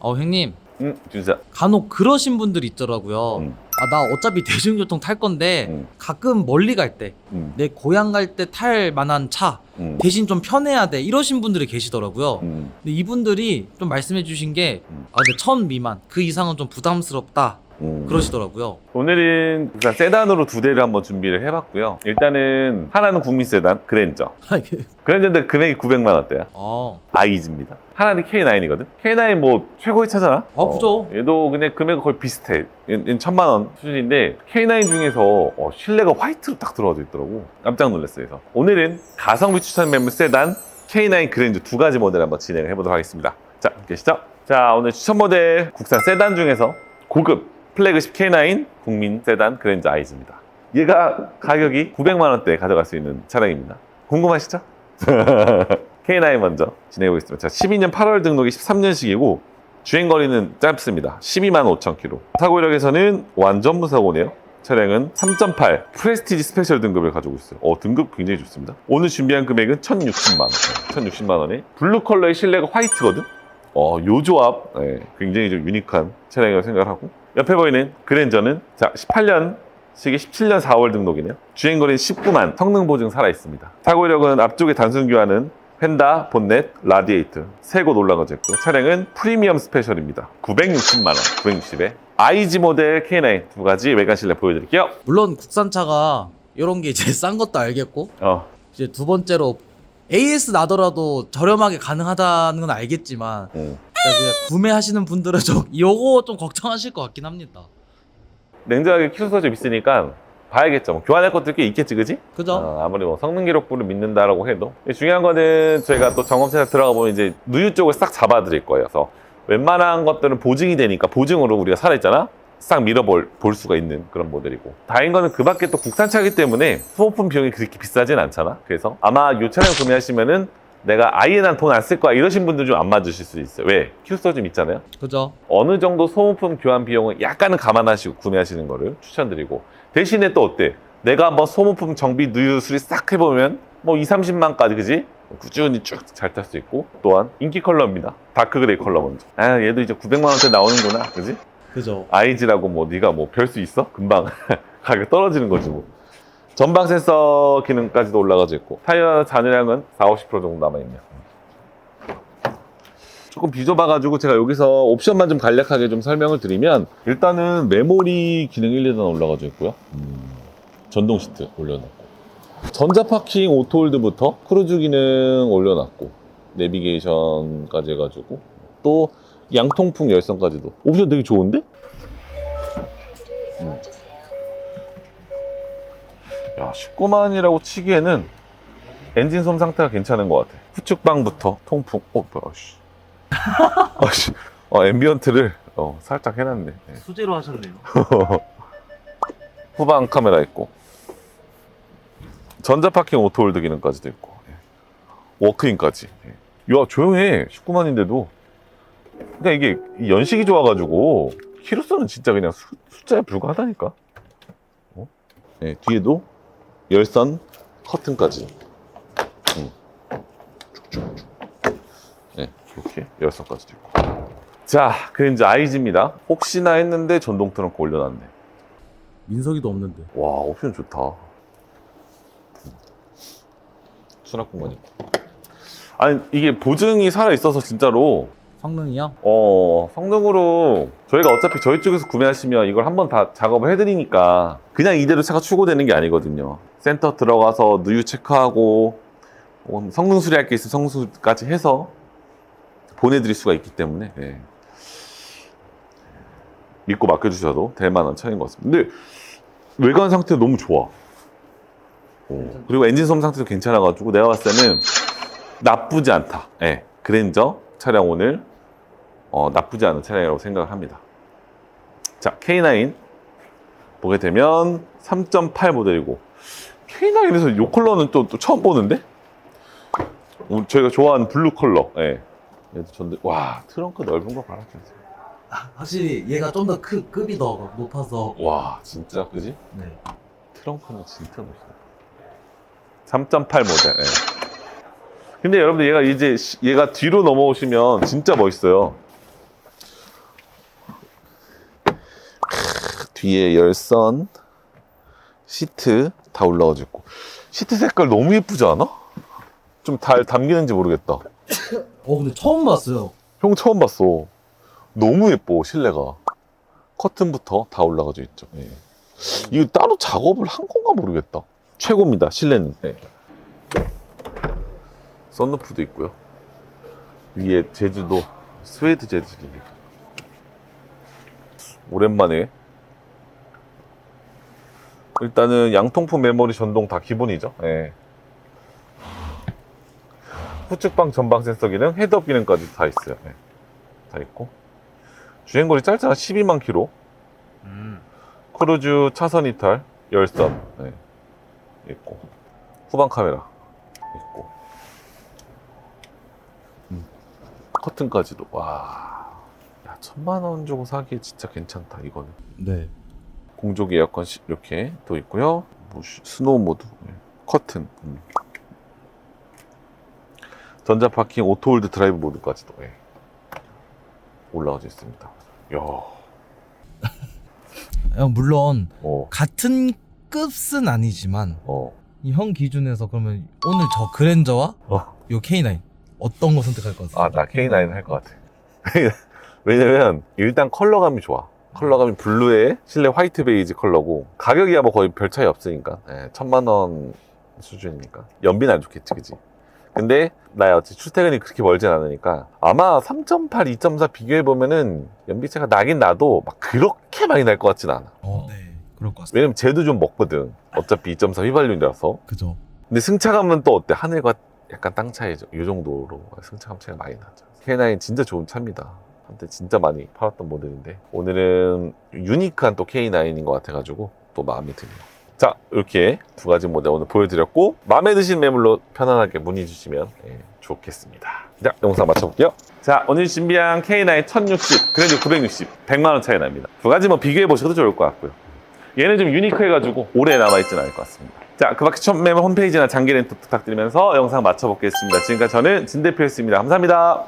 어 형님 응, 준수야. 간혹 그러신 분들이 있더라고요. 음. 아나 어차피 대중교통 탈 건데 음. 가끔 멀리 갈때내 음. 고향 갈 때 탈 만한 차 음. 대신 좀 편해야 돼 이러신 분들이 계시더라고요. 음. 근데 이분들이 좀 말씀해 주신 게 음. 아, 근데 천 미만 그 이상은 좀 부담스럽다 음. 그러시더라고요. 오늘은 일단 세단으로 두 대를 한번 준비를 해봤고요. 일단은 하나는 국민 세단 그랜저. 그랜저인데 금액이 900만 원대야. 어, 아이즈입니다. 하나는 K9이거든. K9 뭐 최고의 차잖아. 아, 그죠. 얘도 근데 금액은 거의 비슷해. 얘는 천만 원 수준인데 K9 중에서 어, 실내가 화이트로 딱 들어가져 있더라고. 깜짝 놀랐어요. 그래서 오늘은 가성비 추천 매물 세단 K9 그랜저 두 가지 모델 한번 진행을 해보도록 하겠습니다. 자, 계시죠? 자, 오늘 추천 모델 국산 세단 중에서 고급 플래그십 K9 국민 세단 그랜저 아이즈입니다. 얘가 가격이 900만 원대에 가져갈 수 있는 차량입니다. 궁금하시죠? K9 먼저 진행해 보겠습니다. 자, 12년 8월 등록이 13년식이고 주행 거리는 짧습니다. 12만 5천 킬로. 사고 이력에서는 완전 무사고네요. 차량은 3.8 프레스티지 스페셜 등급을 가지고 있어요. 어, 등급 굉장히 좋습니다. 오늘 준비한 금액은 1,060만 원. 1,060만 원에 블루 컬러의 실내가 화이트거든. 어, 요 조합 네, 굉장히 좀 유니크한 차량이라고 생각을 하고 옆에 보이는 그랜저는 자 18년 시기 17년 4월 등록이네요. 주행거리는 19만, 성능 보증 살아 있습니다. 사고 이력은 앞쪽에 단순 교환은 펜다, 본넷, 라디에이터 세 곳 올라가져 있고요. 차량은 프리미엄 스페셜입니다. 960만 원, 960에 IG 모델 K9 두 가지 외관 실내 보여드릴게요. 물론 국산차가 이런 게 이제 싼 것도 알겠고 어, 이제 두 번째로 AS 나더라도 저렴하게 가능하다는 건 알겠지만 음. 구매하시는 분들은 좀 요거 좀 걱정하실 것 같긴 합니다. 냉정하게 키로수가 좀 있으니까 봐야겠죠. 뭐 교환할 것도 꽤 있겠지, 그지? 그죠? 어, 아무리 뭐 성능 기록부를 믿는다라고 해도 중요한 거는 저희가 또 점검센터 들어가 보면 이제 누유 쪽을 싹 잡아드릴 거예요. 그래서 웬만한 것들은 보증이 되니까 보증으로 우리가 살아있잖아. 싹 밀어볼 볼 수가 있는 그런 모델이고 다행인 거는 그 밖에 또 국산차이기 때문에 소모품 비용이 그렇게 비싸진 않잖아 그래서 아마 이 차량 구매하시면은 내가 아예 난 돈 안 쓸 거야 이러신 분들 좀 안 맞으실 수 있어요 왜? 키로수가 좀 있잖아요 그죠? 어느 정도 소모품 교환 비용은 약간은 감안하시고 구매하시는 거를 추천드리고 대신에 또 어때? 내가 한번 소모품 정비 누유 수리 싹 해보면 뭐 2, 30만까지 그지? 꾸준히 쭉 잘 탈 수 있고 또한 인기 컬러입니다 다크 그레이 컬러 먼저 아 얘도 이제 900만 원대 나오는구나 그지? 그죠? 아이즈라고 뭐 네가 뭐 별 수 있어? 금방 가격 떨어지는 거지 뭐 전방 센서 기능까지도 올라가져 있고 타이어 잔유량은 4, 50% 정도 남아있네요. 조금 비좁아가지고 제가 여기서 옵션만 좀 간략하게 좀 설명을 드리면 일단은 메모리 기능 1, 2단 올라가져 있고요. 음, 전동 시트 올려놨고 전자 파킹 오토홀드부터 크루즈 기능 올려놨고 내비게이션까지 해가지고 또 양통풍 열선까지도. 옵션 되게 좋은데? 야 19만이라고 치기에는 엔진 솜 상태가 괜찮은 것 같아 후측방부터 통풍 어 뭐야 씨. 아씨 어, 앰비언트를 어, 살짝 해놨네 네. 수제로 하셨네요. 후방 카메라 있고 전자 파킹 오토홀드 기능까지도 있고 예. 워크인까지 예. 야 조용해 19만인데도 그러니까 이게 이 연식이 좋아가지고 키로수는 진짜 그냥 수, 숫자에 불과하다니까 어? 예, 뒤에도 열선 커튼까지. 음. 쭉쭉쭉 네, 이렇게 열선까지도 있고. 자 그린저 아이즈입니다. 혹시나 했는데 전동 트렁크 올려놨네. 민석이도 없는데. 와 옵션 좋다. 수납 공간 있고 아니 이게 보증이 살아 있어서 진짜로 성능이요? 어 성능으로 저희가 어차피 저희 쪽에서 구매하시면 이걸 한번 다 작업을 해드리니까 그냥 이대로 차가 출고되는 게 아니거든요 센터 들어가서 누유 체크하고 어, 성능 수리할 게 있으면 성능 수리까지 해서 보내드릴 수가 있기 때문에 예. 믿고 맡겨주셔도 될 만한 차인 것 같습니다 근데 외관 상태 너무 좋아 어, 그리고 엔진 솜 상태도 괜찮아가지고 내가 봤을 때는 나쁘지 않다 예. 그랜저 차량 오늘 어, 나쁘지 않은 차량이라고 생각을 합니다. 자, K9 보게 되면 3.8 모델이고 K9에서 이 컬러는 또, 또 처음 보는데? 우리 저희가 좋아하는 블루 컬러. 예. 얘도 전데 와 트렁크 넓은 거 봐라. 진짜. 확실히 얘가 좀 더 급이 더 높아서. 와 진짜 그지? 네. 트렁크는 진짜 멋있어. 3.8 모델. 예. 근데 여러분들 얘가 이제 얘가 뒤로 넘어오시면 진짜 멋있어요. 뒤에 열선 시트 다 올라와져 있고 시트 색깔 너무 예쁘지 않아? 좀 잘 담기는지 모르겠다. 어 근데 처음 봤어요. 형 처음 봤어. 너무 예뻐 실내가. 커튼부터 다 올라가져 있죠. 예. 이거 따로 작업을 한 건가 모르겠다. 최고입니다 실내는. 네. 썬루프도 있고요. 위에 제주도 스웨이드 재질이. 오랜만에. 일단은 양통풍 메모리 전동 다 기본이죠. 예. 후측방 전방 센서 기능, 헤드업 기능까지 다 있어요. 예. 다 있고. 주행거리 짧잖아. 12만 킬로. 크루즈 차선 이탈, 열선. 네. 있고. 후방 카메라. 있고. 음. 커튼까지도. 와. 야, 천만 원 주고 사기에 진짜 괜찮다, 이거는. 네. 공조기 에어컨 시- 이렇게 또 있고요. 뭐 시- 스노우 모드, 네. 커튼. 음. 전자 파킹 오토홀드 드라이브 모드까지도 예. 올라가져 있습니다. 야, 형 물론 어, 같은 급은 아니지만 어, 이 형 기준에서 그러면 오늘 저 그랜저와 어. 요 K9 어떤 거 선택할 것 같아요? 아, 나 K9 할 것 같아. 왜냐면 일단 컬러감이 좋아. 컬러감이 블루에 실내 화이트 베이지 컬러고 가격이야 뭐 거의 별 차이 없으니까 예, 천만 원 수준이니까 연비는 안 좋겠지, 그지? 근데 나야 어찌 출퇴근이 그렇게 멀진 않으니까 아마 3.8, 2.4 비교해 보면은 연비차가 나긴 나도 막 그렇게 많이 날 것 같진 않아. 어, 네. 그럴 것 같습니다. 왜냐면 쟤도 좀 먹거든. 어차피 2.4 휘발유라서. 그죠. 근데 승차감은 또 어때? 하늘과 약간 땅 차이죠. 이 정도로 승차감 차이가 많이 나죠. K9 진짜 좋은 차입니다. 한때 진짜 많이 팔았던 모델인데 오늘은 유니크한 또 K9인 것 같아가지고 또 마음에 드네요. 자 이렇게 두 가지 모델 오늘 보여드렸고 마음에 드신 매물로 편안하게 문의 주시면 예, 좋겠습니다. 자 영상 마쳐볼게요. 자 오늘 준비한 K9 1060 그래도 960 100만 원 차이 납니다. 두 가지 뭐 비교해 보셔도 좋을 것 같고요. 얘는 좀 유니크해가지고 오래 남아있지는 않을 것 같습니다. 자, 그 밖에 첫 매물 홈페이지나 장기 렌트 부탁드리면서 영상 마쳐보겠습니다. 지금까지 저는 진 대표였습니다. 감사합니다.